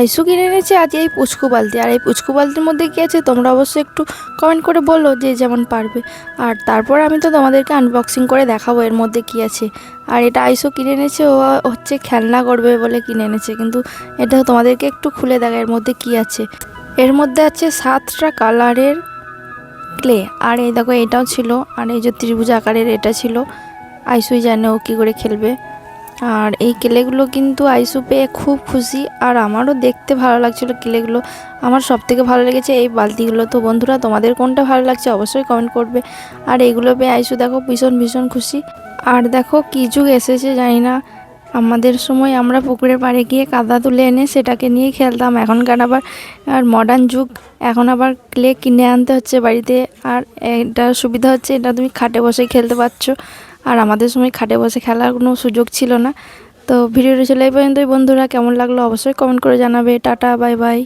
আইসু কিনে এনেছে আজ এই পুচকু বালতি। আর এই পুচকু বালতির মধ্যে কী আছে তোমরা অবশ্যই একটু কমেন্ট করে বলো যে যেমন পারবে। আর তারপর আমি তো তোমাদেরকে আনবক্সিং করে দেখাবো এর মধ্যে কী আছে। আর এটা আইসু কিনে এনেছে, ও হচ্ছে খেলনা করবে বলে কিনে এনেছে। কিন্তু এটা তোমাদেরকে একটু খুলে দেখা এর মধ্যে কী আছে। এর মধ্যে আছে সাতটা কালারের ক্লে। আর এই দেখো এটাও ছিল। আর এই যে ত্রিভুজ আকারের এটা ছিল। আইসুই জানে ও কী করে খেলবে। আর এই কেলেগুলো কিন্তু আইসু পেয়ে খুব খুশি আর আমারও দেখতে ভালো লাগছিল কেলেগুলো। আমার সব থেকে ভালো লেগেছে এই বালতিগুলো। তো বন্ধুরা, তোমাদের কোনটা ভালো লাগছে অবশ্যই কমেন্ট করবে। আর এইগুলো পেয়ে আইসু দেখো ভীষণ ভীষণ খুশি। আর দেখো কী যুগ এসেছে জানি না। আমাদের সময় আমরা পুকুরের পাড়ে গিয়ে কাদা তুলে এনে সেটাকে নিয়ে খেলতাম। এখনকার আবার, আর মডার্ন যুগ। এখন আবার ক্লে কিনে আনতে হচ্ছে বাড়িতে। আর এটা সুবিধা হচ্ছে এটা তুমি খাটে বসে খেলতে পারছ। আর আমাদের সময় খাটে বসে খেলার কোনো সুযোগ ছিল না। তো ভিডিওটি চলে এই পর্যন্তই। বন্ধুরা, কেমন লাগল অবশ্যই কমেন্ট করে জানাবে। Tata, bye bye.